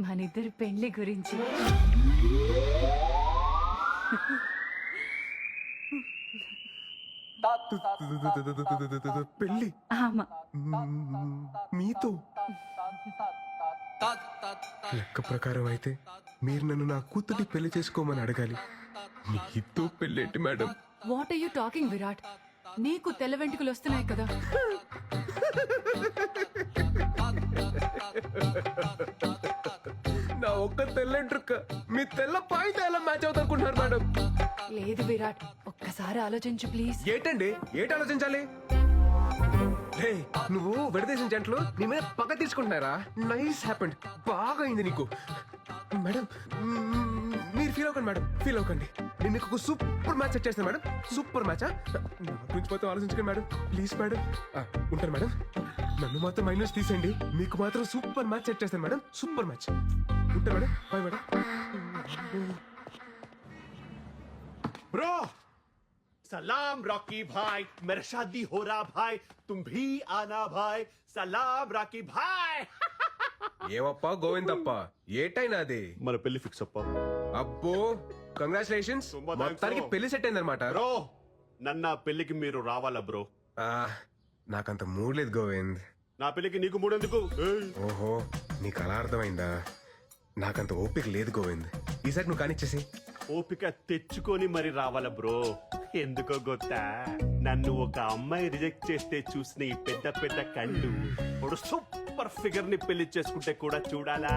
మనిద్దరి పెళ్ళి గురించి. ఆమా. మ్మ్, మీతో? లెక్క ప్రకారం అయితే మీరు నన్ను నా కూతుర్ని పెళ్ళి చేసుకోమని అడగాలి. మీతో పెళ్ళేంటి madam? What are you talking Virat? నీకు తెల్ల వెంట్రుకలు వస్తున్నాయి కదా. నా ఒక్క తెల్లంట్రుక్క మీ తెల్ల పాయింట్ ఎలా మ్యాచ్ అవుతా అనుకుంటున్నారు మేడం. లేదు విరాట్ ఒక్కసారి ఆలోచించు ప్లీజ్. ఏంటండి? ఏంటి ఆలోచించాలి? నువ్వు విడదీసిన జంటలు నీ మీద పగ తీసుకుంటున్నారా? Nice happened. బాగా అయింది నీకు. మేడం మ్మ్, మీరు ఫీల్ అవ్వకండి మేడం ఫీల్ అవ్వకండి నేను మీకు ఒక సూపర్ మ్యాచ్ సెట్ చేస్తాను మేడం సూపర్ మ్యాచ్ గురించి మొత్తం ఆలోచించకండి మేడం ప్లీజ్ మేడం ఆ, ఉంటాను మేడం నన్ను మాత్రం మైనస్ తీసేయండి మీకు మాత్రం సూపర్ మ్యాచ్ సెట్ చేస్తాను మేడం సూపర్ మ్యాచ్ ఉంటాను మేడం బాయ్ మేడం ब्रो सलाम रॉकी भाई मेरा शादी हो रहा भाई तुम भी आना भाई सलाम रॉकी भाई ఏమప్పా గోవిందప్ప? ఏటైనా అది మన పెళ్ళి ఫిక్స్ అప్ప. అబ్బో కంగ్రాచులేషన్స్ thanks, మొత్తానికి bro. పెళ్ళి సెట్ అయిందనమాట బ్రో నన్న పెళ్ళికి మీరు రావాలా బ్రో? నాకంత మూడ్ లేదు గోవింద్. నా పెళ్ళికి నీకు మూడెందుకు ఏయ్, ఓహో నీకు అలా అర్థమైందా? నాకంత ఓపిక లేదు గోవింద్. ఈసారి నువ్వు కానిచ్చేసి. ఓపిక తెచ్చుకొని మరి రావాలా బ్రో? ఎందుకో గొత్తా? నన్ను ఒక అమ్మాయి రిజెక్ట్ చేస్తే చూసిన ఈ పెద్ద పెద్ద కళ్ళు. ఇప్పుడు సూపర్ ఫిగర్ని పెళ్ళి చేసుకుంటే కూడా చూడాలా?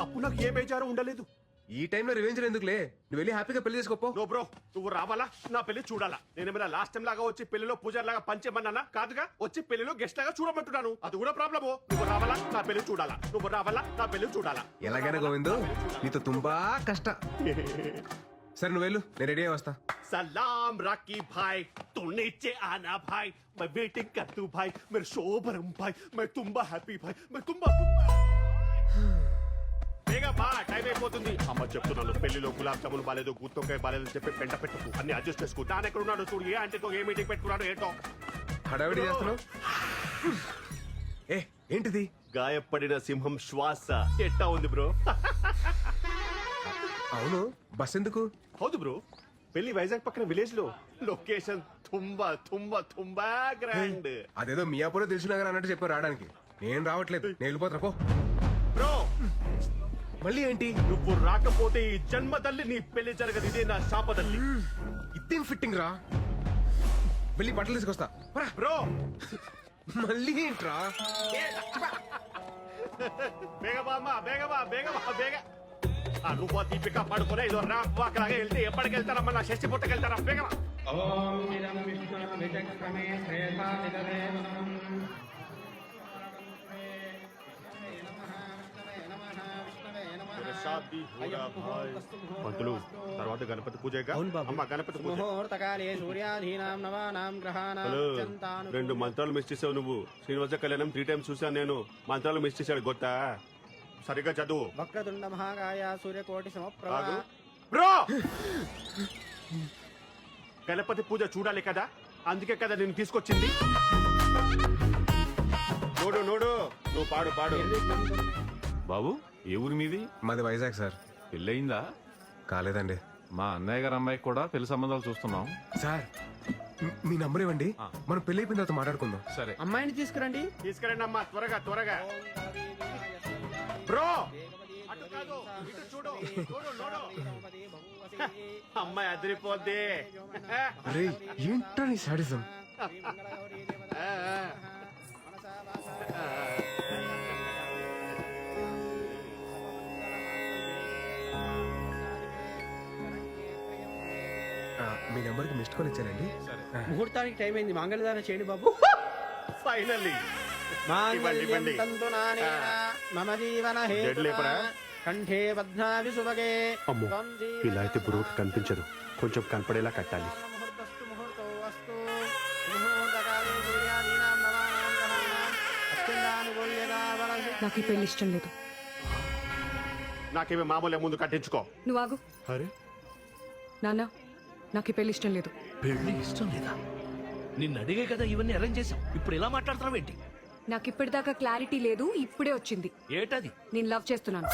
అప్పుడు నాకు ఏ బేజారు ఉండలేదు. ఈ టైంలో రివెంజ్ ఎందుకులే? నువ్వు వెళ్ళి హ్యాపీగా పెళ్ళి చేసుకోపో. నో బ్రో నువ్వు రావాలా? నా పెళ్ళి చూడాలా? నేనేమైనా లాస్ట్ టైం లాగా వచ్చి పెళ్ళిలో పూజారి లాగా పంచేమన్నానా కాదుగా వచ్చి పెళ్ళిలో గెస్ట్ లాగా చూడమంటున్నాను. అది కూడా ప్రాబ్లమ్ నువ్వు రావాలా? నా పెళ్ళి చూడాలా? నువ్వు రావాలా? నా పెళ్ళి చూడాలా? ఎలాగైనా గోవింద్ నీతో తుంబా కష్ట. సరే నువ్వు వెళ్ళు. నేను రెడీ అయ్యి వస్తా. सलाम राकी भाई तू नीचे आना भाई मैं वेटिंग कर तू भाई मेरे शोभरम भाई मैं तुम्बा हैप्पी भाई मैं तुम्बा బేగా బా టైం అయిపోతుంది అమ్మ చెప్తున్నాను పెళ్లిలో గులాబ్ జాములు బాలేదు గుత్తొక్కాయ బాలేదు అని చెప్పి పెంట పెట్టుకు అన్ని అడ్జస్ట్ చేసుకో దాని ఎక్కడ ఉన్నాడు చూడు ఏ అంటేతో ఏ మీటింగ్ పెట్టుకున్నాడు ఏంటో హడావిడి చేస్తున్నావు ఏ ఏంటిది గాయపడిన సింహం శ్వాస ఎట్టా ఉంది బ్రో అవును బస్ ఎందుకు హౌదు బ్రో పెళ్ళి వైజాగ్ పక్కన విలేజ్లో. లొకేషన్ తుంబా తుంబా తుంబా గ్రాండ్ అదేదో మియాపూర్ తెలిసినగర్ అన్నట్టు చెప్పారు రావడానికి. నేను రావట్లేదు. నేను వెళ్ళిపోతున్నా పో. బ్రో! మళ్ళీ ఏంటి? నువ్వు రాకపోతే ఈ జన్మ తల్లి నీ పెళ్ళి జరగదు. ఇదే నా శాపదల్లి ఇదేం ఫిట్టింగ్ రా? వెళ్ళి బట్టలు తీసుకొస్తా. పరా. బ్రో! మళ్ళీ ఏంట్రా? బేగబా అమ్మా బేగబా బేగబా బేగ ఆ నువ్వు దీపిక పడుకునే ఇదో వెళ్తే ఎప్పటికి వెళ్తారమ్మా నా షష్టి పుట్టకెళ్తారా పిగల ఓం పంతులు తర్వాత గణపతి పూజ అమ్మ గణపతి రెండు మంత్రాలు మిస్ చేసావు నువ్వు. శ్రీనివాస కళ్యాణం త్రీ టైమ్స్ చూసాను నేను. మంత్రాలు మిస్ చేశాడు గొత్తా? సరిగ్గా చదువు. వక్రతుండ మహాకాయ సూర్యకోటి సమప్రభ. కాదు. బ్రో! గణపతి పూజ చూడాలి కదా? అందుకే కదా నేను తీసుకొచ్చింది. నోడు నోడు. నువ్వు పాడు పాడు. బాబు ఏ ఊరి మీది? మాది వైజాగ్ సార్. పెళ్ళయిందా? కాలేదండి. మా అన్నయ్య గారి అమ్మాయికి కూడా పెళ్ళి సంబంధాలు చూస్తున్నాం. సార్ మీ- మీ నంబర్ ఇవ్వండి. మనం పెళ్ళి అయిపోయిన తర్వాత మాట్లాడుకుందాం. సరే. అమ్మాయిని తీసుకురండి. తీసుకురండి అమ్మా త్వరగా త్వరగా. బ్రో! అటు కాదు ఇటు చూడు చూడు నోడు. అమ్మాయి అదిరిపోద్ది. అరే ఏంట్రా నీ సాడిజం. మీ నెంబర్కి మిస్డ్ కాల్ ఇచ్చానండి. ముహూర్తానికి టైం అయింది. మంగళదానం చేయండి బాబు. ఫైనల్లీ మాంగళ్యం మమ జీవన? కంఠే సుభగే. అమ్మో ఇలా అయితే బ్రోకి కనిపించదు. కొంచెం కనపడేలా కట్టాలి. నాకు ఈ పెళ్ళి ఇష్టం లేదు. నాకేమి మామూలే ముందు కట్టించుకో. నువ్వు ఆగు. అరే. నాన్న నాకు ఈ పెళ్ళి ఇష్టం లేదు. పెళ్ళి ఇష్టం లేదా? నిన్ను అడిగే కదా ఇవన్నీ అరేంజ్ చేశాం. ఇప్పుడు ఎలా మాట్లాడుతున్నావు ఏంటి? నాకు ఇప్పటిదాకా క్లారిటీ లేదు ఇప్పుడే వచ్చింది. ఏటది? నేను లవ్ చేస్తున్నాను.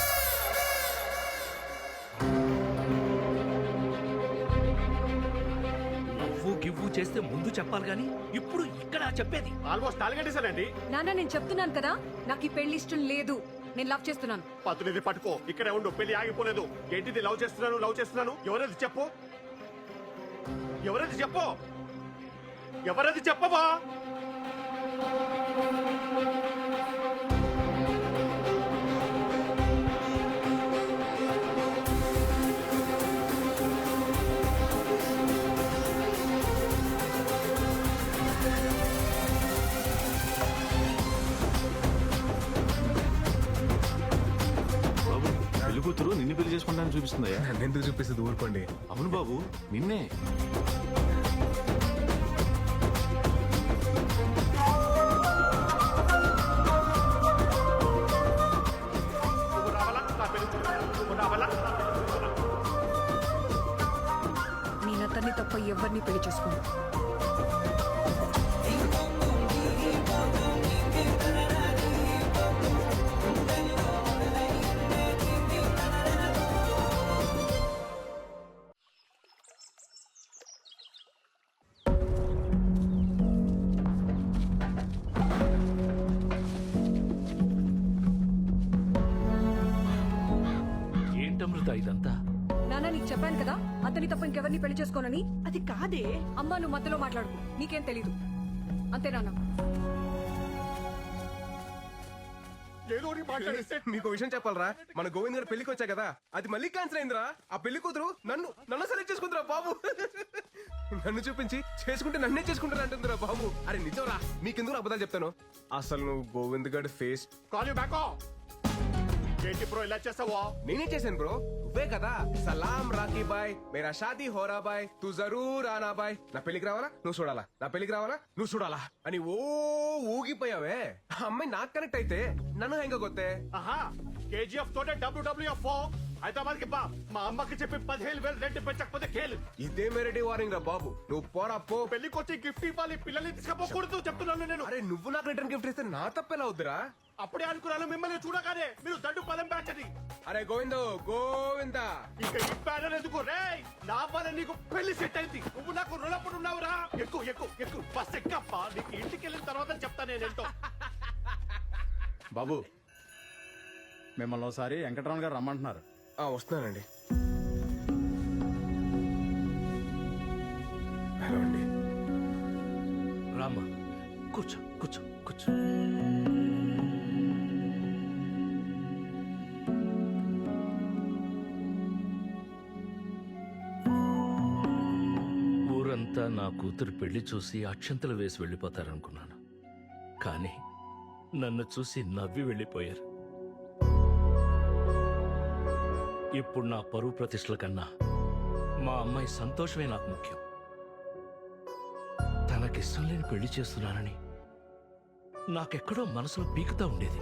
నువ్వు గివ్వు చేస్తే ముందు చెప్పాలి గాని ఇప్పుడు ఇక్కడ చెప్పేది. ఆల్మోస్ట్ నాలుగంటేసానండి నాన్న నేను చెప్తున్నాను కదా నాకు ఈ పెళ్ళి ఇష్టం లేదు. నేను లవ్ చేస్తున్నాను. పత్తునిది పట్టుకో ఇక్కడే ఉండు పెళ్ళి ఆగిపోలేదు. ఏంటిది లవ్ చేస్తున్నాను లవ్ చేస్తున్నాను? ఎవరది చెప్పు? ఎవరది చెప్పు? ఎవరది చెప్పవా? కూతురు నిన్ను పెళ్ళి చేసుకుంటానని చూపిస్తుందయ్యా. నన్ను ఎందుకు చూపిస్తుంది ఊరుకోండి. అవును బాబు నిన్నే. ఎవరిని పెళ్ళి చేసుకోను ఇదంతా? నాన్న నీకు చెప్పాను కదా అతని తప్ప ఇంకెవరిని పెళ్ళి చేసుకోనని? అది కాదే. అమ్మా నువ్వు మధ్యలో మాట్లాడుకు. నీకేం తెలీదు. అంతే నాన్న. ఏదో ఒకటి మాట్లాడేస్తే. మీకు విషయం చెప్పాలరా? మన గోవింద్ గారు పెళ్ళికి వచ్చా కదా? అది మళ్ళీ క్యాన్సిల్ అయిందిరా. ఆ పెళ్ళి కూతురు నన్ను నన్ను సెలెక్ట్ చేసుకుందిరా బాబు. నన్ను చూపించి చేసుకుంటే నన్నే చేసుకుంటాను అంటుందిరా బాబు. అరే నిజంరా? మీకెందుకు అబద్ధాలు చెప్తాను? అసలు నువ్వు గోవింద్ గారి ఫేస్ కాల్ యూ బ్యాక్ ఏంటి బ్రో ఇలా చేస్తావా నేనే చేశాను బ్రో. నువ్వే కదా. సలాం రాకీ బాయ్. మేరా షాదీ హోరా బాయ్. తు జరూర్ ఆనా బాయ్. నా పెళ్ళికి రావాలా? నువ్వు చూడాలా. నా పెళ్ళికి రావాలా? నువ్వు చూడాలా. అని ఓ ఊగిపోయావే. ఆ అమ్మాయి నాకు కనెక్ట్ అయితే నన్ను హెంగ కొత్తే. ఆహా. కేజీఎఫ్ తోటే డబ్ల్యూడబ్ల్యూఎఫ్ హైదరాబాద్కి బా. మా అమ్మకి చెప్పి పదిహేను వేలు రెంట్ పెంచకపోతే కేలు. ఇదే మెరటి వారింగ్ రా బాబు. నువ్వు పోరా పో. పెళ్ళికి వచ్చి గిఫ్ట్ ఇవ్వాలి పిల్లల్ని తీసుకపోకూడదు చెప్తున్నాను నేను. అరే నువ్వు నాకు రిటర్న్ గిఫ్ట్ ఇస్తే నా తప్పెలా అవుద్దిరా అప్పుడే అనుకున్నాను మిమ్మల్ని చూడగానే మీరు దండు పదం బ్యాచ్ అని అరే గోవిందో గోవిందా. ఇక ఈ బ్యానర్ ఎందుకు? రే నా వల్ల నీకు పెళ్ళి సెట్ అయింది. నువ్వు నాకు రుణపడి ఉన్నావురా. ఎక్కువ ఎక్కువ ఎక్కువ బస్ ఎక్కప్ప? నీకు ఇంటికి వెళ్ళిన తర్వాత చెప్తా నేనేంటో బాబు మిమ్మల్ని ఒకసారి వెంకటరమణ గారు రమ్మంటున్నారు. ఆ, వస్తున్నానండి. హలో అండి. రామ్మా కూర్చో కూర్చో కూర్చో. ఊరంతా నా కూతురు పెళ్ళి చూసి అక్షంతలు వేసి వెళ్ళిపోతారనుకున్నాను. కానీ నన్ను చూసి నవ్వి వెళ్ళిపోయారు. ఇప్పుడు నా పరువు ప్రతిష్టల కన్నా మా అమ్మాయి సంతోషమే నాకు ముఖ్యం. తనకిష్టం లేని పెళ్ళి చేస్తున్నానని నాకెక్కడో మనసులో పీకుతా ఉండేది.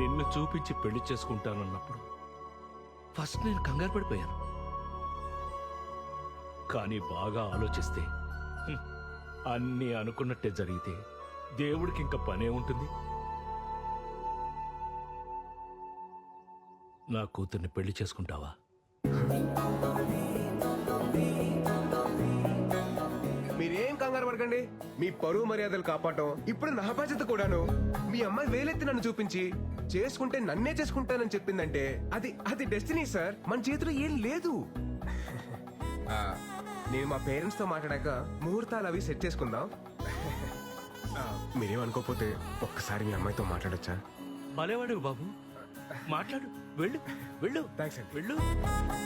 నిన్ను చూపించి పెళ్ళి చేసుకుంటానన్నప్పుడు ఫస్ట్ నేను కంగారు పడిపోయాను. కానీ బాగా ఆలోచిస్తే అన్నీ అనుకున్నట్టే జరిగితే దేవుడికి ఇంకా పనే ఉంటుంది. నా కూతుర్ని పెళ్ళి చేసుకుంటావా? మీరేం కంగారు పడకండి. మీ పరువు మర్యాదలు కాపాడటం ఇప్పుడు నా బాధ్యత కూడాను. మీ అమ్మాయి వేలెత్తి నన్ను చూపించి చేసుకుంటే నన్నే చేసుకుంటానని చెప్పిందంటే అది అది డెస్టినీ సార్ మన చేతిలో ఏం లేదు. నేను మా పేరెంట్స్తో మాట్లాడాక ముహూర్తాలు అవి సెట్ చేసుకుందాం. మీరేమనుకోకపోతే ఒక్కసారి మీ అమ్మాయితో మాట్లాడొచ్చా? భలేవాడు బాబు. మాట్లాడు. వెళ్ళు వెళ్ళు థ్యాంక్స్ అండి వెళ్ళు.